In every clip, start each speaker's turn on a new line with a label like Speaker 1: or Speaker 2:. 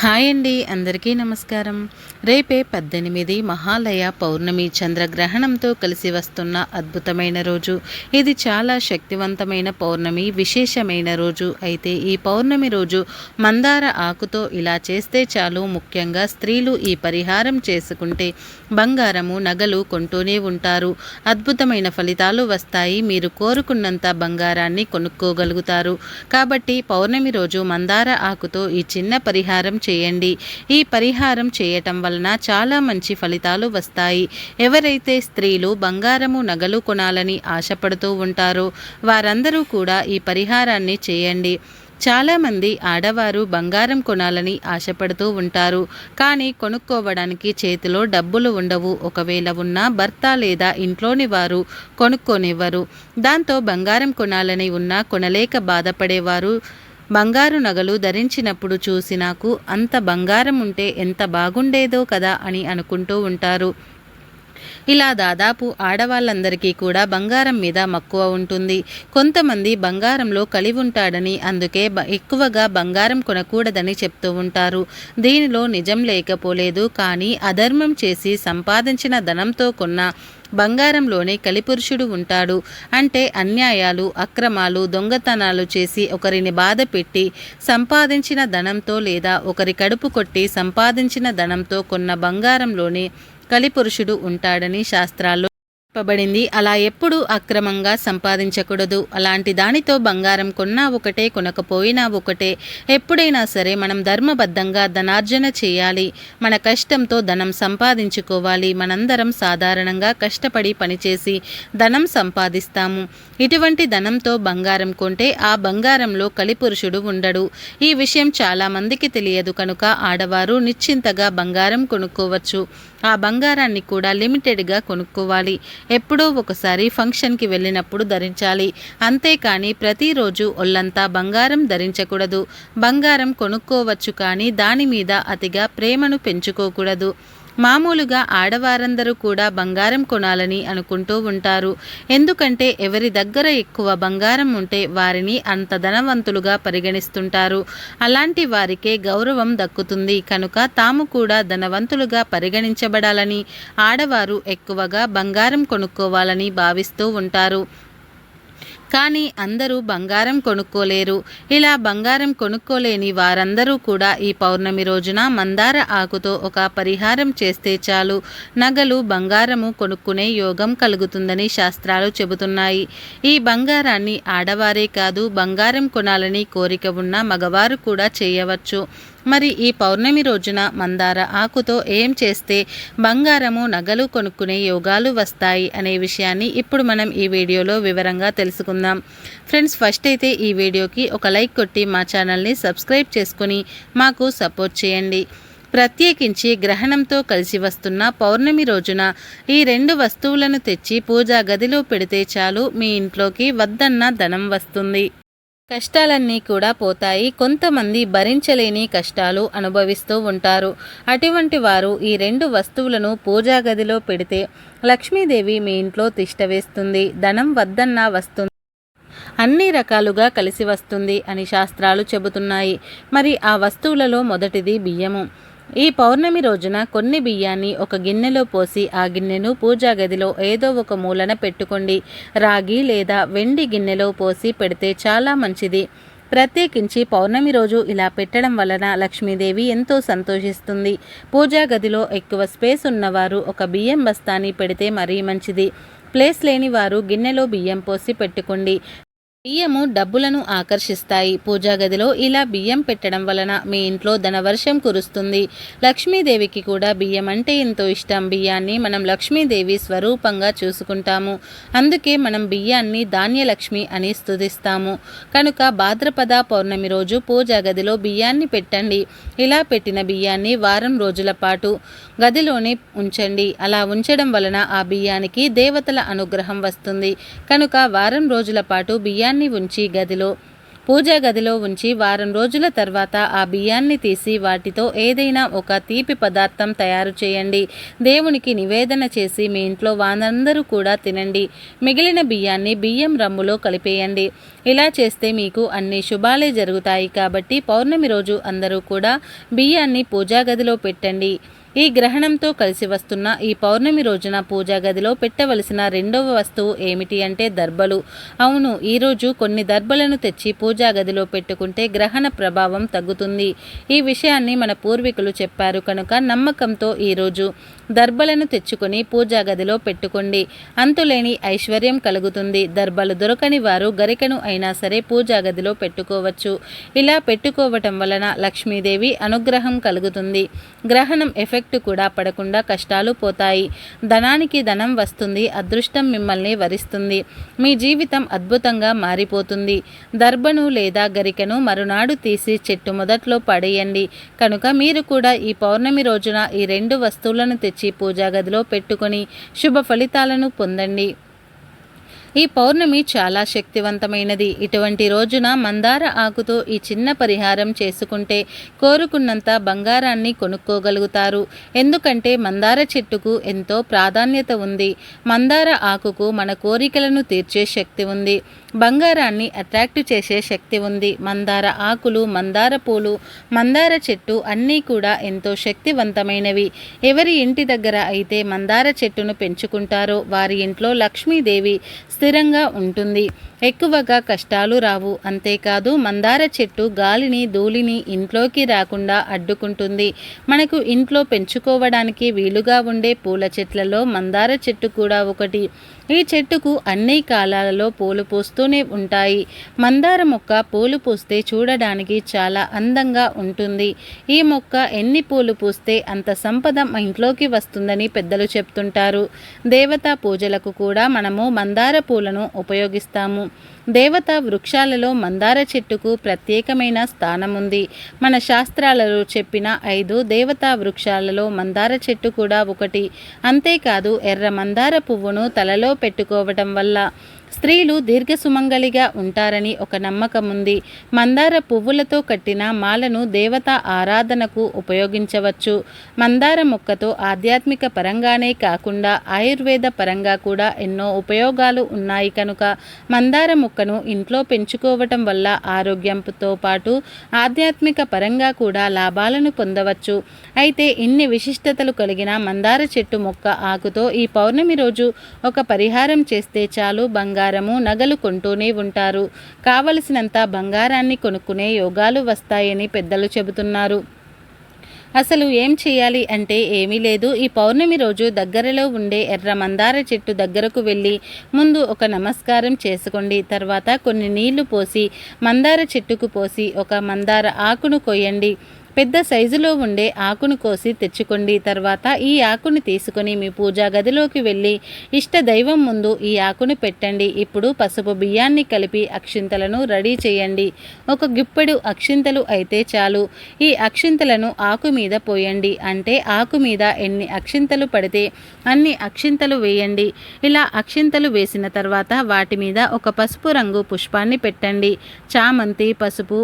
Speaker 1: Hi అండి అందరికీ నమస్కారం. రేపే పద్దెనిమిది మహాలయ పౌర్ణమి చంద్రగ్రహణంతో కలిసి వస్తున్న అద్భుతమైన రోజు. ఇది చాలా శక్తివంతమైన పౌర్ణమి విశేషమైన రోజు. అయితే ఈ పౌర్ణమి రోజు మందార ఆకుతో ఇలా చేస్తే చాలు. ముఖ్యంగా స్త్రీలు ఈ పరిహారం చేసుకుంటే బంగారము నగలు కొంటూనే ఉంటారు. అద్భుతమైన ఫలితాలు వస్తాయి. మీరు కోరుకున్నంత బంగారాన్ని కొనుక్కోగలుగుతారు. కాబట్టి పౌర్ణమి రోజు మందార ఆకుతో ఈ చిన్న పరిహారం చేయండి. ఈ పరిహారం చేయటం వలన చాలా మంచి ఫలితాలు వస్తాయి. ఎవరైతే స్త్రీలు బంగారము నగలు కొనాలని ఆశపడుతూ ఉంటారో వారందరూ కూడా ఈ పరిహారాన్ని చేయండి. చాలామంది ఆడవారు బంగారం కొనాలని ఆశపడుతూ ఉంటారు. కానీ కొనుక్కోవడానికి చేతిలో డబ్బులు ఉండవు. ఒకవేళ ఉన్నా భర్త లేదా ఇంట్లోని వారు కొనుక్కోనివ్వరు. దాంతో బంగారం కొనాలని ఉన్నా కొనలేక బాధపడేవారు బంగారు నగలు ధరించినప్పుడు చూసి నాకు అంత బంగారం ఉంటే ఎంత బాగుండేదో కదా అని అనుకుంటూ ఉంటారు. ఇలా దాదాపు ఆడవాళ్ళందరికీ కూడా బంగారం మీద మక్కువ ఉంటుంది. కొంతమంది బంగారంలో కలిగి ఉంటాడని అందుకే ఎక్కువగా బంగారం కొనకూడదని చెప్తూ ఉంటారు. దీనిలో నిజం లేకపోలేదు కానీ అధర్మం చేసి సంపాదించిన ధనంతో కొన్న బంగారంలోనే కలిపురుషుడు ఉంటాడు. అంటే అన్యాయాలు అక్రమాలు దొంగతనాలు చేసి ఒకరిని బాధ పెట్టి సంపాదించిన ధనంతో లేదా ఒకరి కడుపు కొట్టి సంపాదించిన ధనంతో కొన్న బంగారంలోనే కలిపురుషుడు ఉంటాడని శాస్త్రాల్లో చెప్పబడింది. అలా ఎప్పుడు అక్రమంగా సంపాదించకూడదు. అలాంటి దానితో బంగారం కొన్నా ఒకటే కొనకపోయినా ఒకటే. ఎప్పుడైనా సరే మనం ధర్మబద్ధంగా ధనార్జన చేయాలి. మన కష్టంతో ధనం సంపాదించుకోవాలి. మనందరం సాధారణంగా కష్టపడి పనిచేసి ధనం సంపాదిస్తాము. ఇటువంటి ధనంతో బంగారం కొంటే ఆ బంగారంలో కలిపురుషుడు ఉండడు. ఈ విషయం చాలామందికి తెలియదు కనుక ఆడవారు నిశ్చింతగా బంగారం కొనుక్కోవచ్చు. ఆ బంగారాన్ని కూడా లిమిటెడ్గా కొనుక్కోవాలి. ఎప్పుడో ఒకసారి ఫంక్షన్కి వెళ్ళినప్పుడు ధరించాలి. అంతేకాని ప్రతిరోజు ఒళ్ళంతా బంగారం ధరించకూడదు. బంగారం కొనుక్కోవచ్చు కానీ దాని మీద అతిగా ప్రేమను పెంచుకోకూడదు. మామూలుగా ఆడవారందరూ కూడా బంగారం కొనాలని అనుకుంటూ ఉంటారు. ఎందుకంటే ఎవరి దగ్గర ఎక్కువ బంగారం ఉంటే వారిని అంత ధనవంతులుగా పరిగణిస్తుంటారు. అలాంటి వారికే గౌరవం దక్కుతుంది. కనుక తాము కూడా ధనవంతులుగా పరిగణించబడాలని ఆడవారు ఎక్కువగా బంగారం కొనుక్కోవాలని భావిస్తూ ఉంటారు. కానీ అందరూ బంగారం కొనుక్కోలేరు. ఇలా బంగారం కొనుక్కోలేని వారందరూ కూడా ఈ పౌర్ణమి రోజున మందార ఆకుతో ఒక పరిహారం చేస్తే చాలు. నగలు బంగారము కొనుక్కునే యోగం కలుగుతుందని శాస్త్రాలు చెబుతున్నాయి. ఈ బంగారాన్ని ఆడవారే కాదు బంగారం కొనాలని కోరిక ఉన్న మగవారు కూడా చేయవచ్చు. మరి ఈ పౌర్ణమి రోజున మందార ఆకుతో ఏం చేస్తే బంగారము నగలు కొనుక్కునే యోగాలు వస్తాయి అనే విషయాన్ని ఇప్పుడు మనం ఈ వీడియోలో వివరంగా తెలుసుకుందాం. ఫ్రెండ్స్ ఫస్ట్ అయితే ఈ వీడియోకి ఒక లైక్ కొట్టి మా ఛానల్ని సబ్స్క్రైబ్ చేసుకుని మాకు సపోర్ట్ చేయండి. ప్రత్యేకించి గ్రహణంతో కలిసి వస్తున్న పౌర్ణమి రోజున ఈ రెండు వస్తువులను తెచ్చి పూజా గదిలో పెడితే చాలు మీ ఇంట్లోకి వద్దన్న ధనం వస్తుంది. కష్టాలన్నీ కూడా పోతాయి. కొంతమంది భరించలేని కష్టాలు అనుభవిస్తూ ఉంటారు. అటువంటి వారు ఈ రెండు వస్తువులను పూజా గదిలో పెడితే లక్ష్మీదేవి మీ ఇంట్లో తిష్టవేస్తుంది ధనం వద్దన్నా వస్తుంది అన్ని రకాలుగా కలిసి వస్తుంది అని శాస్త్రాలు చెబుతున్నాయి. మరి ఆ వస్తువులలో మొదటిది బియ్యము. ఈ పౌర్ణమి రోజున కొన్ని బియ్యాన్ని ఒక గిన్నెలో పోసి ఆ గిన్నెను పూజా గదిలో ఏదో ఒక మూలన పెట్టుకోండి. రాగి లేదా వెండి గిన్నెలో పోసి పెడితే చాలా మంచిది. ప్రత్యేకించి పౌర్ణమి రోజు ఇలా పెట్టడం వలన లక్ష్మీదేవి ఎంతో సంతోషిస్తుంది. పూజా గదిలో ఎక్కువ స్పేస్ ఉన్నవారు ఒక బియ్యం బస్తాని పెడితే మరీ మంచిది. ప్లేస్ లేని వారు గిన్నెలో బియ్యం పోసి పెట్టుకోండి. బియ్యము డబ్బులను ఆకర్షిస్తాయి. పూజా గదిలో ఇలా బియ్యం పెట్టడం వలన మీ ఇంట్లో ధనవర్షం కురుస్తుంది. లక్ష్మీదేవికి కూడా బియ్యం అంటే ఎంతో ఇష్టం. బియ్యాన్ని మనం లక్ష్మీదేవి స్వరూపంగా చూసుకుంటాము. అందుకే మనం బియ్యాన్ని ధాన్యలక్ష్మి అని స్థుతిస్తాము కనుక భాద్రపద పౌర్ణమి రోజు పూజా గదిలో బియ్యాన్ని పెట్టండి. ఇలా పెట్టిన బియ్యాన్ని వారం రోజుల పాటు గదిలోనే ఉంచండి. అలా ఉంచడం వలన ఆ బియ్యానికి దేవతల అనుగ్రహం వస్తుంది. కనుక వారం రోజుల పాటు బియ్యాన్ని బియ్యాన్ని ఉంచి గదిలో పూజా గదిలో ఉంచి వారం రోజుల తర్వాత ఆ బియ్యాన్ని తీసి వాటితో ఏదైనా ఒక తీపి పదార్థం తయారు చేయండి. దేవునికి నివేదన చేసి మీ ఇంట్లో వారందరూ కూడా తినండి. మిగిలిన బియ్యాన్ని బియ్యం రమ్ములో కలిపేయండి. ఇలా చేస్తే మీకు అన్ని శుభాలే జరుగుతాయి కాబట్టి పౌర్ణమి రోజు అందరూ కూడా బియ్యాన్ని పూజా గదిలో పెట్టండి. ఈ గ్రహణంతో కలిసి వస్తున్న ఈ పౌర్ణమి రోజున పూజా గదిలో పెట్టవలసిన రెండవ వస్తువు ఏమిటి అంటే దర్బలు అవును ఈరోజు కొన్ని దర్బలను తెచ్చి పూజా గదిలో పెట్టుకుంటే గ్రహణ ప్రభావం తగ్గుతుంది. ఈ విషయాన్ని మన పూర్వీకులు చెప్పారు కనుక నమ్మకంతో ఈరోజు దర్బలను తెచ్చుకొని పూజా గదిలో పెట్టుకోండి. అంతులేని ఐశ్వర్యం కలుగుతుంది. దర్బలు దొరకని వారు గరికను అయినా సరే పూజా గదిలో పెట్టుకోవచ్చు. ఇలా పెట్టుకోవటం వలన లక్ష్మీదేవి అనుగ్రహం కలుగుతుంది. గ్రహణం ఎఫెక్ట్ ఎఫెక్ట్ కూడా పడకుండా కష్టాలు పోతాయి. ధనానికి ధనం వస్తుంది అదృష్టం మిమ్మల్ని వరిస్తుంది. మీ జీవితం అద్భుతంగా మారిపోతుంది. దర్భను లేదా గరికను మరునాడు తీసి చెట్టు మొదట్లో పడేయండి. కనుక మీరు కూడా ఈ పౌర్ణమి రోజున ఈ రెండు వస్తువులను తెచ్చి పూజా గదిలో పెట్టుకొని శుభ ఫలితాలను పొందండి. ఈ పౌర్ణమి చాలా శక్తివంతమైనది. ఇటువంటి రోజున మందార ఆకుతో ఈ చిన్న పరిహారం చేసుకుంటే కోరుకున్నంత బంగారాన్ని కొనుక్కోగలుగుతారు. ఎందుకంటే మందార చెట్టుకు ఎంతో ప్రాధాన్యత ఉంది. మందార ఆకుకు మన కోరికలను తీర్చే శక్తి ఉంది. బంగారాన్ని అట్రాక్ట్ చేసే శక్తి ఉంది. మందార ఆకులు మందార పూలు మందార చెట్టు అన్నీ కూడా ఎంతో శక్తివంతమైనవి. ఎవరి ఇంటి దగ్గర అయితే మందార చెట్టును పెంచుకుంటారో వారి ఇంట్లో లక్ష్మీదేవి స్థిరంగా ఉంటుంది. ఎక్కువగా కష్టాలు రావు. అంతేకాదు మందార చెట్టు గాలిని ధూళిని ఇంట్లోకి రాకుండా అడ్డుకుంటుంది. మనకు ఇంట్లో పెంచుకోవడానికి వీలుగా ఉండే పూల చెట్లలో మందార చెట్టు కూడా ఒకటి. ఈ చెట్టుకు అన్ని కాలాలలో పూలు పూస్తూనే ఉంటాయి. మందార మొక్క పూలు పూస్తే చూడడానికి చాలా అందంగా ఉంటుంది. ఈ మొక్క ఎన్ని పూలు పూస్తే అంత సంపద ఇంట్లోకి వస్తుందని పెద్దలు చెప్తుంటారు. దేవతా పూజలకు కూడా మనము మందార పూలను ఉపయోగిస్తాము. దేవత వృక్షాలలో మందార చెట్టుకు ప్రత్యేకమైన స్థానం ఉంది మన శాస్త్రాలలో చెప్పిన ఐదు దేవతా వృక్షాలలో మందార చెట్టు కూడా ఒకటి. అంతేకాదు ఎర్ర మందార పువ్వును తలలో పెట్టుకోవటం వల్ల స్త్రీలు దీర్ఘసుమంగళిగా ఉంటారని ఒక నమ్మకం ఉంది మందార పువ్వులతో కట్టిన మాలను దేవత ఆరాధనకు ఉపయోగించవచ్చు. మందార మొక్కతో ఆధ్యాత్మిక పరంగానే కాకుండా ఆయుర్వేద పరంగా కూడా ఎన్నో ఉపయోగాలు ఉన్నాయి కనుక మందార మొక్కను ఇంట్లో పెంచుకోవటం వల్ల ఆరోగ్యంతో పాటు ఆధ్యాత్మిక పరంగా కూడా లాభాలను పొందవచ్చు. అయితే ఇన్ని విశిష్టతలు కలిగిన మందార చెట్టు మొక్క ఆకుతో ఈ పౌర్ణమి రోజు ఒక పరిహారం చేస్తే చాలు బంగారు. బంగారము నగలు కొంటూనే ఉంటారు. కావలసినంత బంగారాన్ని కొనుక్కునే యోగాలు వస్తాయని పెద్దలు చెబుతున్నారు. అసలు ఏం చేయాలి అంటే ఏమీ లేదు. ఈ పౌర్ణమి రోజు దగ్గరలో ఉండే ఎర్ర మందార చెట్టు దగ్గరకు వెళ్ళి ముందు ఒక నమస్కారం చేసుకోండి. తర్వాత కొన్ని నీళ్ళు పోసి మందార చెట్టుకు పోసి ఒక మందార ఆకును కొయ్యండి పెద్ద సైజులో ఉండే ఆకును కోసి తెచ్చుకోండి. తర్వాత ఈ ఆకుని తీసుకొని మీ పూజా గదిలోకి వెళ్ళి ఇష్ట దైవం ముందు ఈ ఆకును పెట్టండి. ఇప్పుడు పసుపు బియ్యాన్ని కలిపి అక్షింతలను రెడీ చేయండి. ఒక గిప్పెడు అక్షింతలు అయితే చాలు. ఈ అక్షింతలను ఆకు మీద పోయండి. అంటే ఆకు మీద ఎన్ని అక్షింతలు పడితే అన్ని అక్షింతలు వేయండి. ఇలా అక్షింతలు వేసిన తర్వాత వాటి మీద ఒక పసుపు రంగు పుష్పాన్ని పెట్టండి. చామంతి పసుపు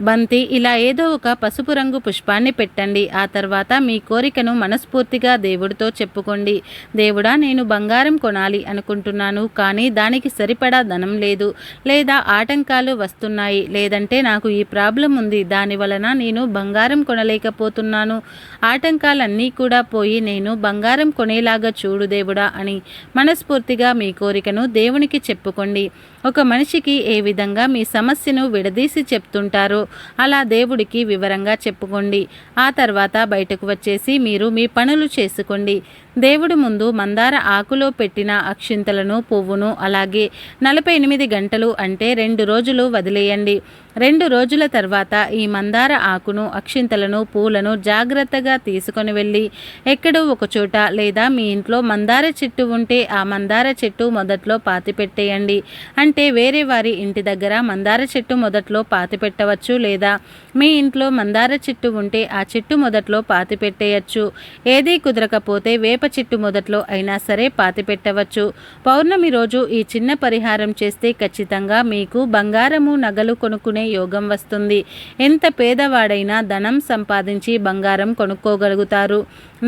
Speaker 1: బంతి ఇలా ఏదో ఒక పసుపు రంగు పుష్పాన్ని పెట్టండి. ఆ తర్వాత మీ కోరికను మనస్ఫూర్తిగా దేవుడితో చెప్పుకోండి. దేవుడా నేను బంగారం కొనాలి అనుకుంటున్నాను కానీ దానికి సరిపడా ధనం లేదు. లేదా ఆటంకాలు వస్తున్నాయి. లేదంటే నాకు ఈ ప్రాబ్లం ఉంది. దాని వలన నేను బంగారం కొనలేకపోతున్నాను. ఆటంకాలన్నీ కూడా పోయి నేను బంగారం కొనేలాగా చూడు దేవుడా అని మనస్ఫూర్తిగా మీ కోరికను దేవునికి చెప్పుకోండి. ఒక మనిషికి ఏ విధంగా మీ సమస్యను విడదీసి చెప్తుంటారో అలా దేవుడికి వివరంగా చెప్పుకోండి. ఆ తర్వాత బయటకు వచ్చేసి మీరు మీ పనులు చేసుకోండి. దేవుడి ముందు మందార ఆకులో పెట్టిన అక్షింతలను పువ్వును అలాగే నలభై ఎనిమిది గంటలు అంటే రెండు రోజులు వదిలేయండి. రెండు రోజుల తర్వాత ఈ మందార ఆకును అక్షింతలను పూలను జాగ్రత్తగా తీసుకొని వెళ్ళి ఎక్కడో ఒకచోట లేదా మీ ఇంట్లో మందార చెట్టు ఉంటే ఆ మందార చెట్టు మొదట్లో పాతి పెట్టేయండి. అంటే వేరే వారి ఇంటి దగ్గర మందార చెట్టు మొదట్లో పాతి పెట్టవచ్చు లేదా మీ ఇంట్లో మందార చెట్టు ఉంటే ఆ చెట్టు మొదట్లో పాతి పెట్టేయచ్చు. ఏదీ కుదరకపోతే వేప చెట్టు మొదట్లో అయినా సరే పాతి పెట్టవచ్చు. పౌర్ణమి రోజు ఈ చిన్న పరిహారం చేస్తే ఖచ్చితంగా మీకు బంగారము నగలు కొనుక్కునే యోగం వస్తుంది. ఎంత పేదవాడైనా ధనం సంపాదించి బంగారం కొనుక్కోగలుగుతారు.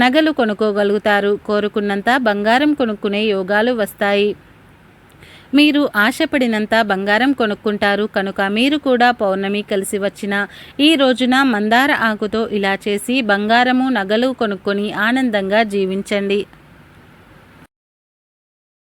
Speaker 1: నగలు కొనుక్కోగలుగుతారు. కోరుకున్నంత బంగారం కొనుక్కునే యోగాలు వస్తాయి. మీరు ఆశపడినంత బంగారం కొనుక్కుంటారు కనుక మీరు కూడా పౌర్ణమి కలిసి వచ్చిన ఈ రోజున మందార ఆకుతో ఇలా చేసి బంగారము నగలు కొనుక్కొని ఆనందంగా జీవించండి.